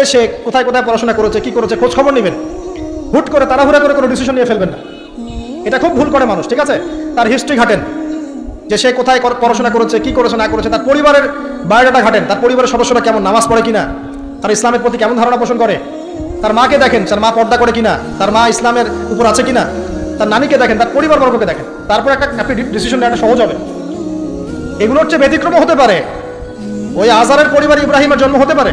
যে সে কোথায় কোথায় পড়াশোনা করেছে, কি করেছে, খোঁজ খবর নেবেন? হুট করে তাড়াহুড়া করে কোনো ডিসিশন নিয়ে ফেলবেন না। এটা খুব ভুল করে মানুষ, ঠিক আছে? তার হিস্ট্রি ঘাটেন। যে সে কোথায় পড়াশোনা করেছে, কি করেছে, না করেছে, তার পরিবারের বায়োডাটা ঘাটেন। তার পরিবারের সদস্যরা কেমন, নামাজ পড়ে কিনা? তার ইসলামের প্রতি কেমন ধারণা পোষণ করে? তার মাকে দেখেন, তার মা পর্দা করে কিনা? তার মা ইসলামের উপর আছে কিনা? তার নানিকে দেখেন, তার পরিবারবর্গকে দেখেন। তারপর একটা আপনি ডিসিশন নেওয়াটা সহজ হবে। এগুলো হচ্ছে ব্যতিক্রম হতে পারে। ওই আজারের পরিবার ইব্রাহিমের জন্ম হতে পারে।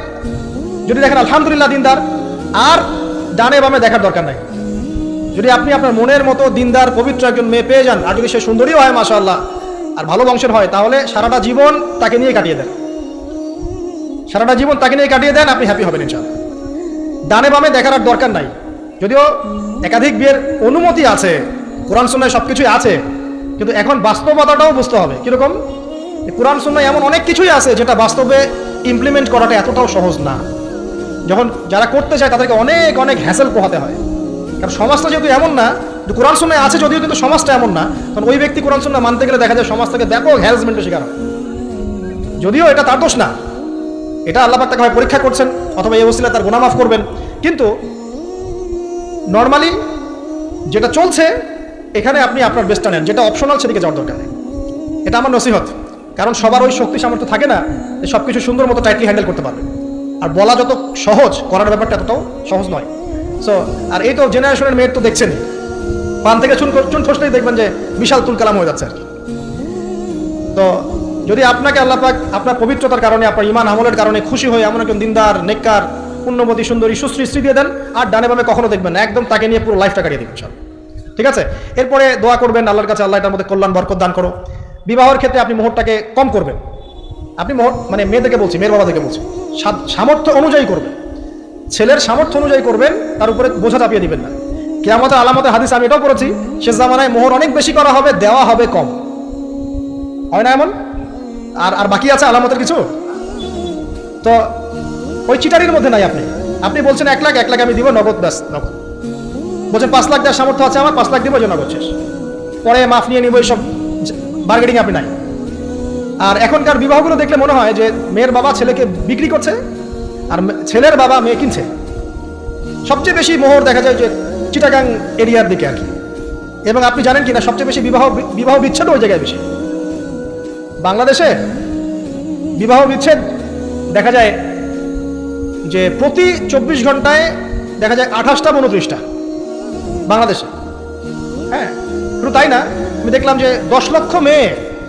যদি দেখেন আলহামদুলিল্লাহ দিনদার, আর ডানে বামে দেখার দরকার নাই। যদি আপনি আপনার মনের মতো দিনদার, পবিত্র একজন মেয়ে পেয়ে যান, আর যদি সে সুন্দরীও হয়, মাশাআল্লাহ, আর ভালো বংশের হয়, তাহলে সারাটা জীবন তাকে নিয়ে কাটিয়ে দেন। সারাটা জীবন তাকে নিয়ে কাটিয়ে দেন, আপনি হ্যাপি হবেন ইনশাআল্লাহ। ডানে বামে দেখার আর দরকার নাই। যদিও একাধিক বিয়ের অনুমতি আছে, কোরআন সুন্নায় সব কিছুই আছে, কিন্তু এখন বাস্তবতাটাও বুঝতে হবে। কীরকম? কোরআন সুন্নায় এমন অনেক কিছুই আছে, যেটা বাস্তবে ইমপ্লিমেন্ট করাটা এতটাও সহজ না। যখন যারা করতে চায় তাদেরকে অনেক অনেক হ্যাসেল পোহাতে হয়। কারণ সমাজটা যেহেতু এমন না যে কোরআন সুন্নায় আছে, যদিও কিন্তু সমাজটা এমন না কারণ ওই ব্যক্তি কোরআন সুন্না মানতে গেলে দেখা যায় সমাজ থেকে ব্যাপক হ্যারাসমেন্টের শিকার হয়। যদিও এটা তার দোষ না, এটা আল্লাহ তাকে হয় পরীক্ষা করছেন, অথবা এই অবস্থা তার গুনাহ মাফ করবেন। কিন্তু নর্মালি যেটা চলছে, এখানে আপনি আপনার বেস্টটা নেন, যেটা অপশনাল সেদিকে যাওয়ার দরকার নেই। এটা আমার নসিহত, কারণ সবার ওই শক্তি সামর্থ্য থাকে না সব কিছু সুন্দর মতো টাইটলি হ্যান্ডেল করতে পারবে। আর বলা যত সহজ, করার ব্যাপারটা এতটাও সহজ নয়। সো আর এই তো জেনারেশনের মেয়ের তো দেখছেনই পান থেকে চুন চুন ঠসলেই দেখবেন যে বিশাল তুল কালাম হয়ে যাচ্ছে আর কি। তো যদি আপনাকে আল্লাহ পাক আপনার পবিত্রতার কারণে, আপনার ইমান আমলের কারণে খুশি হয়ে এমন একজন দিনদার, নেককার পুণ্যবতী সুন্দরী সুশ্রী স্ত্রী দিয়ে দেন, আর ডানে বামে কখনো দেখবেন না, একদম তাকে নিয়ে পুরো লাইফটা কাটিয়ে দিবেন সব ঠিক আছে? এরপরে দোয়া করবেন, আল্লাহর কাছে আল্লাহ এটার মধ্যে কল্যাণ, বরকত দান করো। বিবাহের ক্ষেত্রে আপনি মোহরটাকে কম করবেন। আপনি মানে মেয়েদেরকে বলছি, মেয়ের বাবাদেরকে বলছি সামর্থ্য অনুযায়ী করবেন। ছেলের সামর্থ্য অনুযায়ী করবেন, তার উপরে বোঝা চাপিয়ে দিবেন না। কেয়ামতের আলামতের হাদিস আমি এটাও করেছি শেষ জামানায় মোহর অনেক বেশি করা হবে, দেওয়া হবে কম। হয় না এমন? আর আর বাকি আছে আলামতের কিছু? তো ওই চিটারির মধ্যে নাই আপনি। আপনি বলছেন এক লাখ এক লাখ আমি দিব, নগদ ব্যাস, নগদ। বলছেন পাঁচ লাখ দেওয়ার সামর্থ্য আছে আমার, পাঁচ লাখ দিব যে নগদ শেষ। পরে মাফ নিয়ে নিব, এইসব বার্গেটিং আপনি নাই। আর এখনকার বিবাহগুলো দেখলে মনে হয় যে মেয়ের বাবা ছেলেকে বিক্রি করছে আর ছেলের বাবা মেয়ে কিনছে। সবচেয়ে বেশি মোহর দেখা যায় যে চিটাগাং এরিয়ার দিকে আর কি। এবং আপনি জানেন কি না সবচেয়ে বেশি বিবাহ বিবাহ বিচ্ছেদ ওই জায়গায় বেশি। বাংলাদেশে বিবাহ বিচ্ছেদ দেখা যায় যে প্রতি চব্বিশ ঘন্টায় দেখা যায় আঠাশটা উনত্রিশটা বাংলাদেশে। হ্যাঁ শুধু তাই না, আমি দেখলাম যে দশ লক্ষ মেয়ে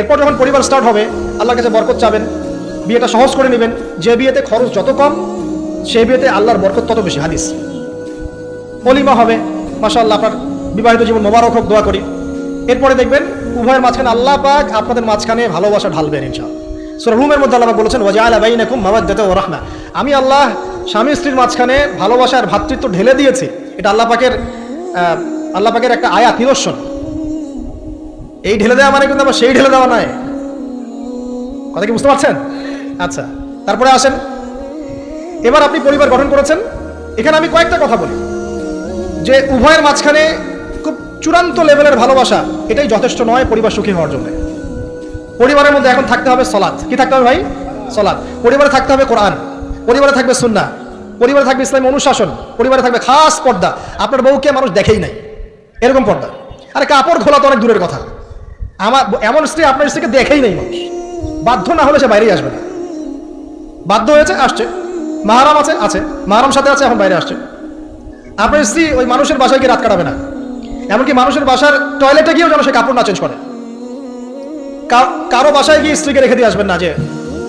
এরপর যখন পরিবার স্টার্ট হবে, আল্লাহর কাছে বরকত চাবেন, বিয়েটা সহজ করে নেবেন, যে বিয়েতে খরচ যত কম, সেই বিয়েতে আল্লাহর বরকত তত বেশি, হাদিস। অলিমা হবে মাসা আল্লাহ আপনার বিবাহিত জীবন মোবারক হোক, দোয়া করি। এরপরে দেখবেন, উভয়ের মাঝখানে আল্লাহ পাক আপনাদের মাঝখানে ভালোবাসা ঢালবেন, ইনশাআল্লাহ। সুরা রুমের মধ্যে আল্লাহ বলেছেন, ওয়াজআলা বাইনাকুম মাওয়াদ্দাতা ওয়া রাহমা। আমি আল্লাহ স্বামী স্ত্রীর মাঝখানে ভালোবাসার ভ্রাতৃত্ব ঢেলে দিয়েছি। এটা আল্লাহ পাকের আল্লাহ পাকের একটা আয়াত, নিদর্শন। এই ঢেলে দেওয়া মানে কিন্তু আবার সেই ঢেলে দেওয়া নয়। কথা কি বুঝতে পারছেন? আচ্ছা তারপরে আসেন। এবার আপনি পরিবার গঠন করেছেন। এখানে আমি কয়েকটা কথা বলি। যে উভয়ের মাঝখানে খুব চূড়ান্ত লেভেলের ভালোবাসা, এটাই যথেষ্ট নয় পরিবার সুখী হওয়ার জন্য। পরিবারের মধ্যে এখন থাকতে হবে সলাৎ। কি থাকতে হবে ভাই? সলাৎ। পরিবারে থাকতে হবে কোরআন। পরিবারে থাকবে সুন্না। পরিবারে থাকবে ইসলামী অনুশাসন। পরিবারে থাকবে খাস পর্দা। আপনার বউকে মানুষ দেখেই নাই। এরকম পর্দা। আরে কাপড় খোলা তো অনেক দূরের কথা। আমার, এমন স্ত্রী আপনার স্ত্রীকে দেখেই নেই মানুষ। বাধ্য না হলে সে বাইরেই আসবে না। বাধ্য হয়েছে, আসছে। মাহারাম আছে আছে। মাহারাম সাথে আছে, এখন বাইরে আসছে। আপনার স্ত্রী ওই মানুষের বাসায় গিয়ে রাত কাটাবে না। এমনকি মানুষের বাসার টয়লেটে গিয়েও যেন সে কাপড় না চেঞ্জ করে। কারও বাসায় গিয়ে স্ত্রীকে রেখে দিয়ে আসবেন না যে,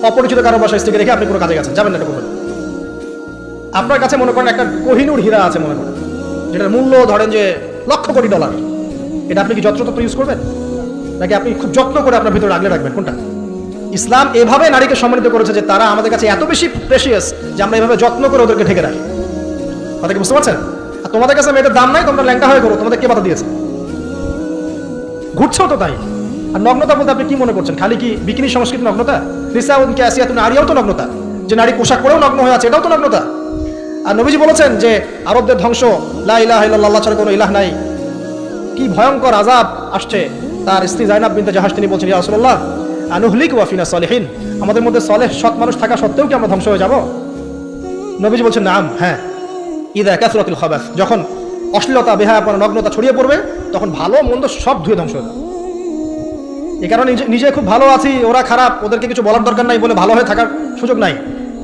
অপরিচিত কারও বাসায় স্ত্রীকে রেখে আপনি কোনো কাজে গেছেন। যাবেন না। আপনার কাছে মনে করেন একটা কোহিনুর হীরা আছে মনে করেন, যেটার মূল্য ধরেন যে লক্ষ কোটি ডলার। এটা আপনি কি যত্রতত্র ইউজ করবেন? নাকি আপনি খুব যত্ন করে আপনার ভিতরে আগলে রাখবেন? কোনটা? ইসলাম এভাবে নারীকে সম্মানিত করেছে যে তারা আমাদের কাছে এত বেশি প্রেশিয়াস যে আমরা এভাবে যত্ন করে ওদেরকে ঢেকে রাখি। কথা কি বুঝতে পারছেন? আর তোমাদের কাছে মেয়েদের দাম নাই, তোমরা ল্যাংটা হয়ে করো তোমাদের কে বাধা দিয়েছে? ঘুরছেও তো তাই? আর নগ্নতা বলতে আপনি কি মনে করছেন? খালি কি বিকিনি সংস্কৃতি নগ্নতা? রিসা উনকে আসিয়া তুমি নারীও তো নগ্নতা। যে নারী পোশাক পরেও নগ্ন হয়ে আছে, এটাও তো নগ্নতা। আর নবীজি বলেছেন যে আরবদের ধ্বংস, লা ইলাহা ইল্লাল্লাহ ছাড়া কোনো ইলাহ নাই। কি ভয়ঙ্কর আজাব আসছে। তার স্ত্রী জাইনাব বিনতে জাহাজ তিনি বলছেন, ইয়া রাসূলুল্লাহ, আনুহলিক ওয়াফিনা সলিহিন, আমাদের মধ্যে সলেহ সৎ মানুষ থাকা সত্ত্বেও কি আমরা ধ্বংস হয়ে যাব? নবীজি বলছেন, নাম হ্যাঁ। ইদা কাসরাতুল খাবাস, যখন অশ্লীলতা, বেহায়াপনা, নগ্নতা ছড়িয়ে পড়বে, তখন ভালো মন্দ সব ধুয়ে ধ্বংস হয়ে যাবে। এই কারণে নিজে খুব ভালো আছি, ওরা খারাপ, ওদেরকে কিছু বলার দরকার নাই বলে ভালো হয়ে থাকার সুযোগ নাই।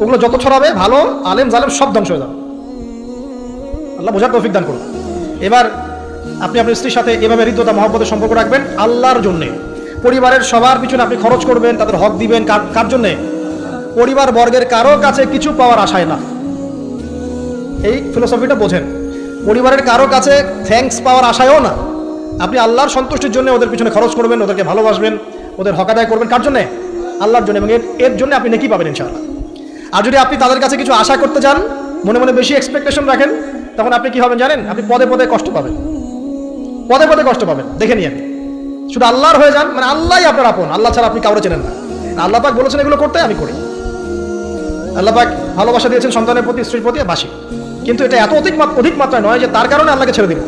ওগুলো যত ছড়াবে, ভালো, আলেম, জালেম সব ধ্বংস হয়ে যাবে। আল্লাহ বোঝার তৌফিক দান করুন। এবার আপনি আপনার স্ত্রীর সাথে এভাবে হৃদ্যতা, মহব্বতের সম্পর্ক রাখবেন আল্লাহর জন্যে। পরিবারের সবার পিছনে আপনি খরচ করবেন, তাদের হক দিবেন, কার জন্যে? পরিবার বর্গের কারও কাছে কিছু পাওয়ার আশায় না। এই ফিলোসফিটা বোঝেন। পরিবারের কারও কাছে থ্যাঙ্কস পাওয়ার আশায়ও না। আপনি আল্লাহর সন্তুষ্টির জন্য ওদের পিছনে খরচ করবেন, ওদেরকে ভালোবাসবেন, ওদের হক আদায় করবেন, কার জন্যে? আল্লাহর জন্য, এবং এর এর জন্য আপনি নাকি পাবেন, ইনশাআল্লাহ। আর যদি আপনি তাদের কাছে কিছু আশা করতে চান, মনে মনে বেশি এক্সপেকটেশন রাখেন, তখন আপনি কি হবেন জানেন? আপনি পদে পদে কষ্ট পাবেন। পদে পদে কষ্ট পাবেন। দেখে নিয়ে শুধু আল্লাহর হয়ে যান মানে আল্লাহই আপনার আপন। আল্লাহ ছাড়া আপনি কাউরে চেনেন না। আল্লাহ পাক বলেছেন এগুলো করতে, আমি করি। আল্লাহ পাক ভালোবাসা দিয়েছেন সন্তানের প্রতি, স্ত্রীর প্রতি বাসি কিন্তু এটা এত অধিক অধিক মাত্রায় নয় যে তার কারণে আল্লাহকে ছেড়ে দিব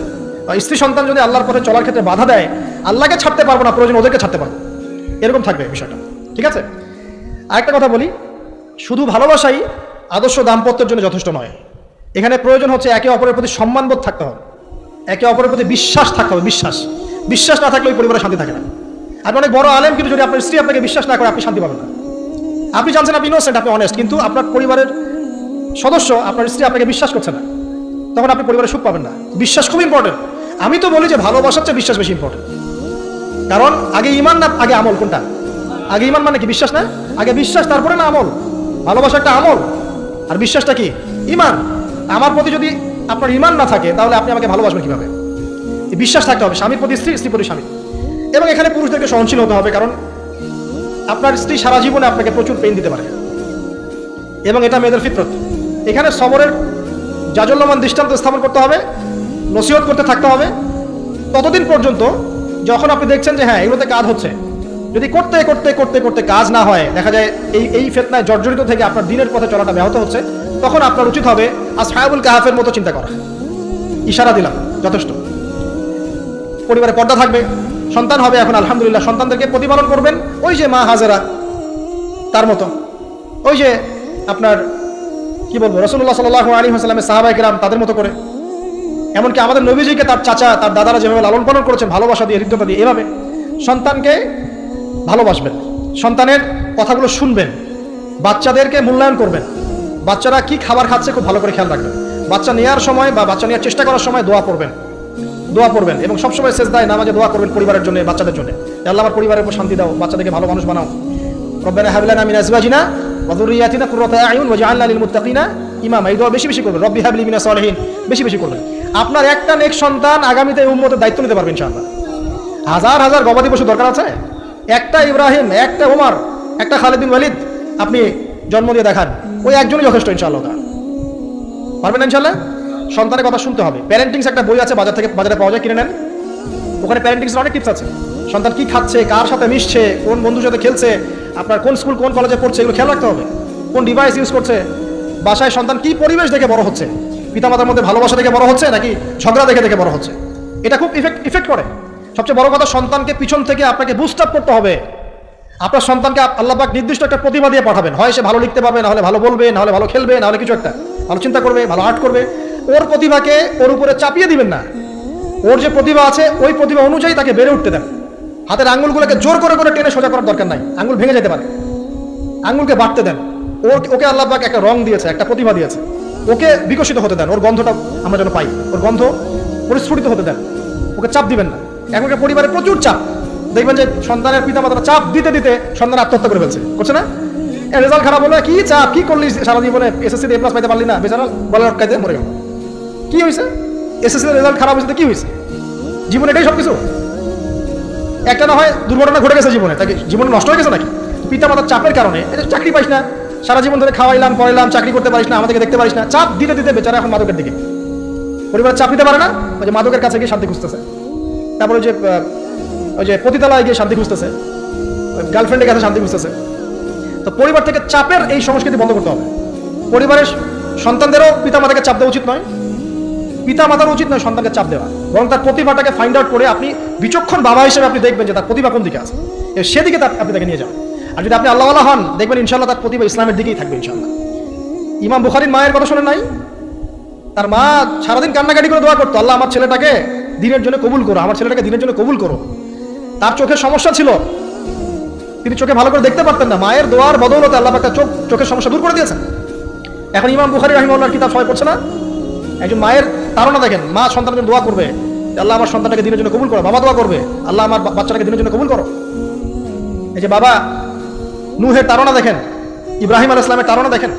স্ত্রী সন্তান যদি আল্লাহর পথে চলার ক্ষেত্রে বাধা দেয়, আল্লাহকে ছাড়তে পারব না, প্রয়োজন ওদেরকে ছাড়তে পারব এরকম থাকবে বিষয়টা। ঠিক আছে? আরেকটা কথা বলি। শুধু ভালোবাসাই আদর্শ দাম্পত্যের জন্য যথেষ্ট নয়। এখানে প্রয়োজন হচ্ছে একে অপরের প্রতি সম্মানবোধ থাকতে হবে। একে অপরের প্রতি বিশ্বাস থাকতে হবে, বিশ্বাস। বিশ্বাস না থাকলে ওই পরিবারে শান্তি থাকে না। আপনি অনেক বড় আলেম, কিন্তু যদি আপনার স্ত্রী আপনাকে বিশ্বাস না করে, আপনি শান্তি পাবেন না। আপনি জানছেন আপনি ইনোসেন্ট আপনি অনেস্ট কিন্তু আপনার পরিবারের সদস্য, আপনার স্ত্রী আপনাকে বিশ্বাস করছে না। তখন আপনি পরিবারে সুখ পাবেন না। বিশ্বাস খুব ইম্পর্টেন্ট আমি তো বলি যে ভালোবাসার চেয়ে বিশ্বাস বেশি ইম্পর্টেন্ট কারণ আগে ইমান না, আগে আমল কোনটা? আগে ইমান মানে কি? বিশ্বাস না? আগে বিশ্বাস, তারপরে না আমল? ভালোবাসা একটা আমল। আর বিশ্বাসটা কি? ইমান। আমার প্রতি যদি আপনার ইমান না থাকে, তাহলে আপনি আমাকে ভালোবাসবেন কীভাবে? বিশ্বাস থাকতে হবে, স্বামীর প্রতি, স্ত্রী স্ত্রী প্রতি স্বামী। এবং এখানে পুরুষদেরকে সহনশীল হতে হবে, কারণ আপনার স্ত্রী সারা জীবনে আপনাকে প্রচুর পেন দিতে পারে। এবং এটা মেয়েদের ফিতরত। এখানে সবরের জাজল্যমান দৃষ্টান্ত স্থাপন করতে হবে, নসিহত করতে থাকতে হবে। ততদিন পর্যন্ত যখন আপনি দেখছেন যে হ্যাঁ এগুলোতে কাজ হচ্ছে, যদি করতে করতে করতে করতে কাজ না হয়, দেখা যায় এই এই ফেতনায় জর্জরিত থেকে আপনার দিনের পথে চলাটা ব্যাহত হচ্ছে। তখন আপনার উচিত হবে আজ সাহেবুল কাহাফের মতো চিন্তা করা। ইশারা দিলাম, যথেষ্ট। পরিবারে পর্দা থাকবে, সন্তান হবে এখন, আলহামদুলিল্লাহ, সন্তানদেরকে প্রতিপালন করবেন। ওই যে মা হাজেরা, তার মতো। ওই যে আপনার, কি বলব রসুল্লাহ সাল্লাহ আলী হাসলামের সাহাবাই গ্রাম তাদের মতো করে। এমনকি আমাদের নবীজিকে তার চাচা, তার দাদারা যেভাবে লালন পালন করেছেন, ভালোবাসা দিয়ে, হৃদ্যতা দিয়ে, এভাবে সন্তানকে ভালোবাসবেন। সন্তানের কথাগুলো শুনবেন। বাচ্চাদেরকে মূল্যায়ন করবেন। বাচ্চারা কি খাবার খাচ্ছে খুব ভালো করে খেয়াল রাখবেন। বাচ্চা নেওয়ার সময় বা বাচ্চা নেওয়ার চেষ্টা করার সময় দোয়া করবেন দোয়া করবেন এবং সবসময় শেষ দায় নামাজে দোয়া করবেন পরিবারের জন্য, বাচ্চাদের জন্য। আল্লাহ আমার পরিবারের উপর শান্তি দাও, বাচ্চাদেরকে ভালো মানুষ বানাও। রব্বানা হাবলানা মিন আজওয়াজিনা ওয়া যুররিয়াতিনা কুররাতা আয়ুন ওয়াজআলনা লিল মুত্তাকিনা ইমামা। এই দোয়া বেশি বেশি করবেন। রব্বি হাবলি মিনাস সালিহিন। বেশি বেশি করবেন। আপনার একটা নেক সন্তান আগামীতে উম্মতের দায়িত্ব নিতে পারবেন ইনশাআল্লাহ। হাজার হাজার গবাদি পশু দরকার আছে। একটা ইব্রাহিম, একটা ওমর একটা খালিদ বিন ওয়ালিদ। আপনি জন্ম দিয়ে দেখান। ওই একজনই যথেষ্ট, ইনশাআল্লাহ তাআলা। পারবেন না, ইনশাআল্লাহ? সন্তানের কথা শুনতে হবে। প্যারেন্টিংস একটা বই আছে, বাজার থেকে বাজারে পাওয়া যায়, কিনে নেন। ওখানে প্যারেন্টিংস অনেক টিপস আছে। সন্তান কি খাচ্ছে, কার সাথে মিশছে, কোন বন্ধুর সাথে খেলছে, আপনার কোন স্কুল কোন কলেজে পড়ছে, এগুলো খেয়াল রাখতে হবে। কোন ডিভাইস ইউজ করছে, বাসায় সন্তান কি পরিবেশ দেখে বড় হচ্ছে, পিতামাতার মধ্যে ভালোবাসা দেখে বড় হচ্ছে, নাকি ঝগড়া দেখে দেখে বড় হচ্ছে? এটা খুব ইফেক্ট ইফেক্ট করে। সবচেয়ে বড় কথা, সন্তানকে পিছন থেকে আপনাকে বুস্ট আপ করতে হবে। আপনার সন্তানকে আপ- আল্লাহ পাক নির্দিষ্ট একটা প্রতিভা দিয়ে পাঠাবেন। হয় সে ভালো লিখতে পারবে না হলে ভালো বলবে না হলে ভালো খেলবে না হলে কিছু একটা। ভালো চিন্তা করবে, ভালো আর্ট করবে। ওর প্রতিভাকে ওর উপরে চাপিয়ে দিবেন না। ওর যে প্রতিভা আছে, ওই প্রতিভা অনুযায়ী তাকে বেড়ে উঠতে দেন। হাতের আঙ্গুলগুলোকে জোর করে করে টেনে সোজা করার দরকার নাই। আঙ্গুল ভেঙে যেতে পারে। আঙ্গুলকে বাড়তে দেন। ওর ওকে আল্লাহ পাক একটা রং দিয়েছে, একটা প্রতিভা দিয়েছে। ওকে বিকশিত হতে দেন। ওর গন্ধটা আমরা যেন পাই। ওর গন্ধ পরিস্ফুটিত হতে দেন। ওকে চাপ দিবেন না। এখনকার পরিবারে প্রচুর চাপ। দেখবেন যে সন্তানের পিতা মাতারা চাপ দিতে দিতে সন্তান আত্মহত্যা করে ফেলছে। করছে না? রেজাল্ট খারাপ হলো, কি চাপ? কি করলি সারা জীবনে? এসএসসি এ প্লাস পাইতে পারলি না। বেচারা গলা লটকাইতে মরে গেল। কি হয়েছে এসএসসি রেজাল্ট খারাপ হয়েছে কি হয়েছে জীবনে এটাই সব কিছু একটা না হয় দুর্ঘটনা ঘটে গেছে জীবনে, তাকে জীবন নষ্ট হয়ে গেছে নাকি? পিতা মাতার চাপের কারণে চাকরি পাইস না, সারা জীবন ধরে খাওয়াইলাম, পড়াইলাম, চাকরি করতে পারিস না, আমাদেরকে দেখতে পারিস না, চাপ দিতে দিতে বেচারা এখন মাদকের দিকে। পরিবারের চাপ দিতে পারে না মাদকের কাছে গিয়ে শান্তি খুঁজতেছে। তারপরে যে ওই যে পতিতালয়ে গিয়ে শান্তি খুঁজতেছে। গার্লফ্রেন্ডের কাছে শান্তি খুঁজতেছে। তো পরিবার থেকে চাপের এই সংস্কৃতি বন্ধ করতে হবে। পরিবারের সন্তানদেরও পিতা মাতাকে চাপ দেওয়া উচিত নয়। পিতা মাতার উচিত নয় সন্তানকে চাপ দেওয়া। বরং তার প্রতিভাটাকে ফাইন্ড আউট করে আপনি বিচক্ষণ বাবা হিসেবে আপনি দেখবেন যে তার প্রতিভা কোন দিকে আছে। সেদিকে আপনি তাকে নিয়ে যান আর যদি আপনি আল্লাহ হন, দেখবেন ইনশাল্লাহ তার প্রতিভা ইসলামের দিকেই থাকবে ইনশাল্লাহ ইমাম বুখারির মায়ের কথা শোনেন নাই? তার মা সারাদিন কান্নাকাটি করে দোয়া করতো, আল্লাহ আমার ছেলেটাকে দিনের জন্য কবুল করো, আমার ছেলেটাকে দিনের জন্য কবুল করো। তার চোখের সমস্যা ছিল। তিনি চোখে ভালো করে দেখতে পারতেন না। মায়ের দোয়ার বদৌলতে আল্লাহ তার চোখ, চোখের সমস্যা দূর করে দিয়েছেন। এখন ইমাম বুখারি রহিমাল্লাহর কিতাব সবাই পড়ছে না? একজন মায়ের তারা দেখেন, মা সন্তানের দোয়া করবে। আল্লাহ আমার সন্তানটাকে দিনের জন্য কবুল করো, বাবা দোয়া করবে। আল্লাহ আমার বাচ্চাটাকে দিনের জন্য কবুল করো। এই যে বাবা নুহের তারা দেখেন, ইব্রাহিম আল ইসলামের তারা দেখেন।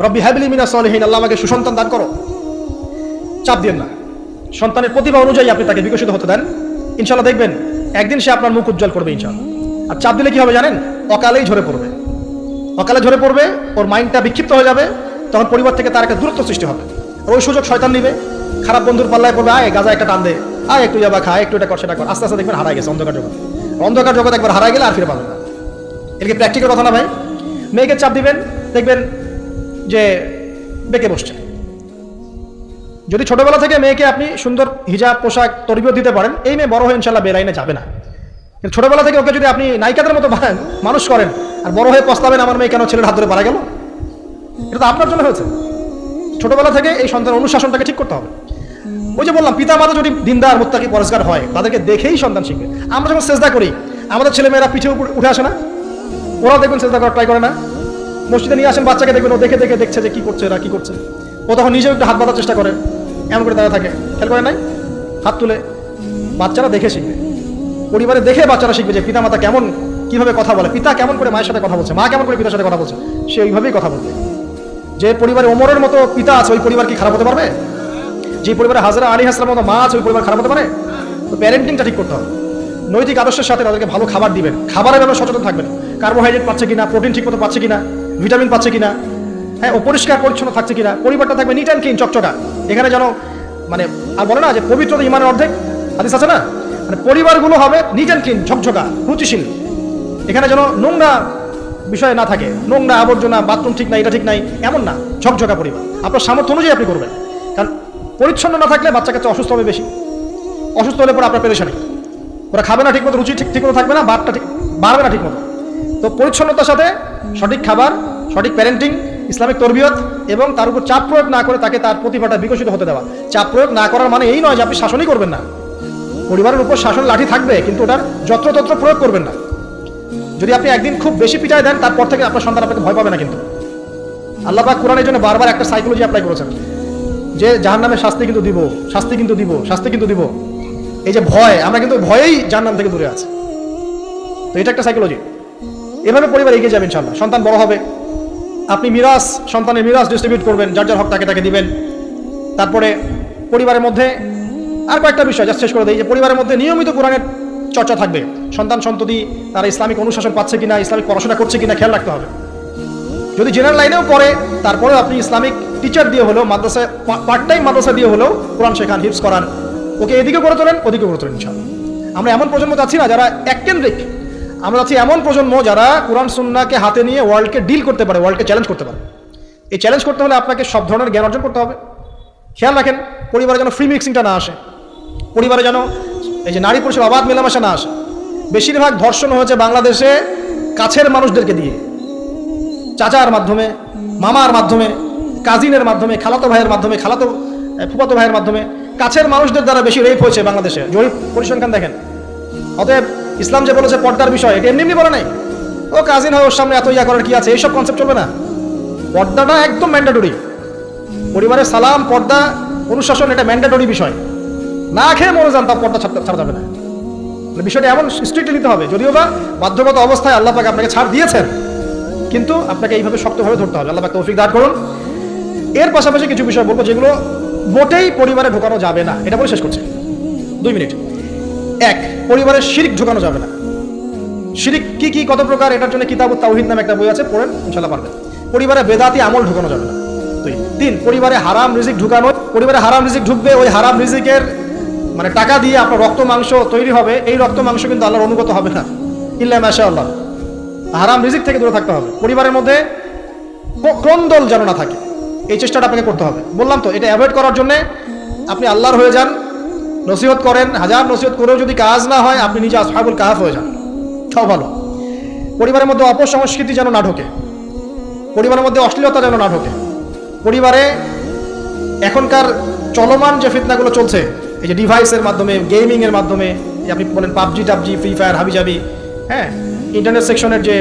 রব্বি হাবিলি মিনা সলিহীন, আল্লাহ আমাকে সুসন্তান দান করো। চাপ দিন না। সন্তানের প্রতিভা অনুযায়ী আপনি তাকে বিকশিত হতে দেন। ইনশাল্লাহ দেখবেন একদিন সে আপনার মুখ উজ্জ্বল করবে ইনশাল্লাহ আর চাপ দিলে কি হবে জানেন? অকালেই ঝরে পড়বে। অকালে ঝরে পড়বে, ওর মাইন্ডটা বিক্ষিপ্ত হয়ে যাবে, তখন পরিবার থেকে তার একটা দূরত্ব সৃষ্টি হবে। আর ওই সুযোগ শয়তান নিবে। খারাপ বন্ধুর পাল্লায় পড়বে, আয় গাজা একটা টান দে। আয়, একটু যাবা খা, একটু এটা কর, সেটা কর। আস্তে আস্তে দেখবেন হারাই গেছে, অন্ধকার জগৎ। অন্ধকার জগৎ একবার হারাই গেলে আর ফিরে পাবেন না। এটা কি প্র্যাকটিক্যাল কথা না ভাই? মেয়েকে চাপ দিবেন, দেখবেন যে বেঁকে বসছে। যদি ছোটবেলা থেকে মেয়েকে আপনি সুন্দর হিজাব পোশাক তরবিয়ত দিতে পারেন এই মেয়ে বড় হয়ে ইনশাল্লাহ বেলাইনে যাবে না। কিন্তু ছোটবেলা থেকে ওকে যদি আপনি নায়িকাদের মতো বানান, মানুষ করেন আর বড় হয়ে পস্তাবেন আমার মেয়ে কেন ছেলের হাত ধরে পারা গেল? এটা তো আপনার জন্য হয়েছে। ছোটবেলা থেকে এই সন্তান অনুশাসনটাকে ঠিক করতে হবে। ওই যে বললাম পিতা মাতা যদি দিনদার মুত্তাকি পরিষ্কার হয় তাদেরকে দেখেই সন্তান শিখবে। আমরা যখন চেষ্টা করি আমাদের ছেলেমেয়েরা পিঠে উঠে আসে না? ওরাও দেখবেন চেষ্টা করার ট্রাই করে না। মসজিদে নিয়ে আসেন বাচ্চাকে দেখবেন ও দেখে দেখে দেখছে যে কি করছে এরা কি করছে। ও তখন নিজেও একটু হাত বাঁধার চেষ্টা করে। এমন করে দাঁড়া থাকে। খেয়াল করে নাই? হাত তুলে বাচ্চারা দেখে শিখবে। পরিবারে দেখে বাচ্চারা শিখবে যে পিতা মাতা কেমন কীভাবে কথা বলে, পিতা কেমন করে মায়ের সাথে কথা বলছে, মা কেমন করে পিতার সাথে কথা বলছে, সে ওইভাবেই কথা বলবে। যে পরিবারে ওমরের মতো পিতা আছে, ওই পরিবার কি খারাপ হতে পারবে? যে পরিবারে হাজরা আলী হাসলার মতো মা আছে, ওই পরিবার খারাপ হতে পারে? তো প্যারেন্টিংটা ঠিক করতে হবে। নৈতিক আদর্শের সাথে তাদেরকে ভালো খাবার দিবেন। খাবারের ব্যাপারে সচেতন থাকবেন। কার্বোহাইড্রেট পাচ্ছে কিনা, প্রোটিন ঠিক মতো পাচ্ছে কিনা, ভিটামিন পাচ্ছে কিনা হ্যাঁ অপরিষ্কার পরিচ্ছন্ন থাকছে কিনা? পরিবারটা থাকবে নিট অ্যান্ড ক্লিন চকচকা। এখানে যেন মানে আর বলে না যে পবিত্রতা ইমানের অর্ধেক, হাদিস আছে না? মানে পরিবারগুলো হবে নিট অ্যান্ড ক্লিন ঝকঝকা, রুচিশীল। এখানে যেন নোংরা বিষয় না থাকে, নোংরা আবর্জনা বাথরুম ঠিক নাই, এটা ঠিক নাই, এমন না, ঝকঝকা পরিবার। আপনার সামর্থ্য অনুযায়ী আপনি করবেন। কারণ পরিচ্ছন্ন না থাকলে বাচ্চা কাছে অসুস্থ হবে বেশি। অসুস্থ হলে পরে আপনার পেরেশানি। ওরা খাবে না ঠিক মতো রুচি ঠিক ঠিক মতো থাকবে না বারটা ঠিক, বাড়বে না ঠিক মতো তো পরিচ্ছন্নতার সাথে সঠিক খাবার, সঠিক প্যারেন্টিং ইসলামিক তরবিয়ত এবং তার উপর চাপ প্রয়োগ না করে তাকে তার প্রতিভাটা বিকশিত হতে দেওয়া। চাপ প্রয়োগ না করার মানে এই নয় যে আপনি শাসনই করবেন না। পরিবারের উপর শাসন লাঠি থাকবে, কিন্তু ওটার যত্রতত্র প্রয়োগ করবেন না। যদি আপনি একদিন খুব বেশি পিটায় দেন, তারপর থেকে আপনার সন্তান আপনাকে ভয় পাবে না কিন্তু। আল্লাহ পাক কোরআনের জন্য বারবার একটা সাইকোলজি অ্যাপ্লাই করেছেন। যে জাহান নামে শাস্তি কিন্তু দিব, শাস্তি কিন্তু দিব, শাস্তি কিন্তু দিব। এই যে ভয়, আমরা কিন্তু ভয়েই জাহান্নাম থেকে দূরে আছি। তো এটা একটা সাইকোলজি। এভাবে পরিবার এগিয়ে যাবে ইনশাল্লাহ সন্তান বড় হবে। আপনি মিরাজ, সন্তানের মিরাজ ডিস্ট্রিবিউট করবেন, যার যার হক তাকে তাকে দিবেন। তারপরে পরিবারের মধ্যে আর কয়েকটা বিষয় যা শেষ করে দিই, যে পরিবারের মধ্যে নিয়মিত কোরআনের চর্চা থাকবে। সন্তান, সন্ততি, তারা ইসলামিক অনুশাসন পাচ্ছে কিনা, ইসলামিক পড়াশোনা করছে কিনা, খেয়াল রাখতে হবে। যদি জেনারেল লাইনেও পড়ে, তারপরেও আপনি ইসলামিক টিচার দিয়ে হলেও মাদ্রাসা পার্ট টাইম মাদ্রাসা দিয়ে হলেও কোরআন শেখান হিপস করান। ওকে এদিকে করে তোলেন ওদিকে করে তোলেন আমরা এমন প্রজন্ম চাচ্ছি না যারা এককেন্দ্রিক আমরা আছি এমন প্রজন্ম যারা কোরআন সুন্নাকে হাতে নিয়ে ওয়ার্ল্ডকে ডিল করতে পারে ওয়ার্ল্ডকে চ্যালেঞ্জ করতে পারে। এই চ্যালেঞ্জ করতে হলে আপনাকে সব ধরনের জ্ঞান অর্জন করতে হবে। খেয়াল রাখেন পরিবারে যেন ফ্রি মিক্সিংটা না আসে। পরিবারে যেন এই যে নারী পুরুষের অবাধ মেলামেশা না আসে। বেশিরভাগ ধর্ষণ হয়েছে বাংলাদেশে কাছের মানুষদেরকে দিয়ে। চাচার মাধ্যমে মামার মাধ্যমে কাজিনের মাধ্যমে খালাতো ভাইয়ের মাধ্যমে খালাতো এ, ফুফাতো ভাইয়ের মাধ্যমে কাছের মানুষদের দ্বারা বেশি রেপ হয়েছে বাংলাদেশে। জরিপ পরিসংখ্যান দেখেন। অতএব ইসলাম যে বলেছে পর্দার বিষয়, এটা এমনি এমনি বলে নাই। ও কাজিন হয় ওর সামনে এত ইয়া করার কি আছে? এইসব কনসেপ্ট চলবে না। পর্দাটা একদম ম্যান্ডেটরি পরিবারের সালাম, পর্দা, অনুশাসন, এটা ম্যান্ডেটরি বিষয়। না খেয়ে মরে যান তা পর্দা ছাড়া যাবে না। মানে বিষয়টা এমন স্ট্রিক্টলি নিতে হবে। যদিও বা বাধ্যগত অবস্থায় আল্লাহ পাক আপনাকে ছাড় দিয়েছেন, কিন্তু আপনাকে এইভাবে শক্তভাবে ধরতে হবে। আল্লাহ পাক তৌফিক দান করুন। এর পাশাপাশি কিছু বিষয় বলব, যেগুলো মোটেই পরিবারে ঢোকানো যাবে না। এটা বলে শেষ করছি। দুই মিনিট। এক, পরিবারের শিরিক ঢোকানো যাবে না। শিরিক কি কি, কত প্রকার, এটার জন্য কিতাব তাওহিদ নামে একটা বই আছে, পড়েন ইনশাল্লাহ পারবেন। পরিবারে বেদাতি আমল ঢোকানো যাবে না। দুই, তিন, পরিবারে হারাম রিজিক ঢুকানো, পরিবারে হারাম রিজিক ঢুকবে, ওই হারাম রিজিকের মানে টাকা দিয়ে আপনার রক্ত মাংস তৈরি হবে, এই রক্ত মাংস কিন্তু আল্লাহর অনুগত হবে না। ইল্লা মাশা আল্লাহ হারাম রিজিক থেকে দূরে থাকতে হবে। পরিবারের মধ্যে ক্রন্দল যেন না থাকে, এই চেষ্টাটা আপনাকে করতে হবে। বললাম তো, এটা অ্যাভয়েড করার জন্য আপনি আল্লাহর হয়ে যান নসিহত করেন, হাজার নসিহত করেও যদি কাজ না হয়, আপনি নিজে আসহাবুল কাহাফ হয়ে যান। সব ভালো। পরিবারের মধ্যে অপসংস্কৃতি যেন না ঢোকে, পরিবারের মধ্যে অশ্লীলতা যেন না ঢোকে, পরিবারে এখনকার চলমান যে ফিতনাগুলো চলছে, এই যে ডিভাইসের মাধ্যমে, গেমিংয়ের মাধ্যমে আপনি বলেন পাবজি, টাবজি, ফ্রি ফায়ার, হাবিজাবি হ্যাঁ ইন্টারনেট সেকশনের যে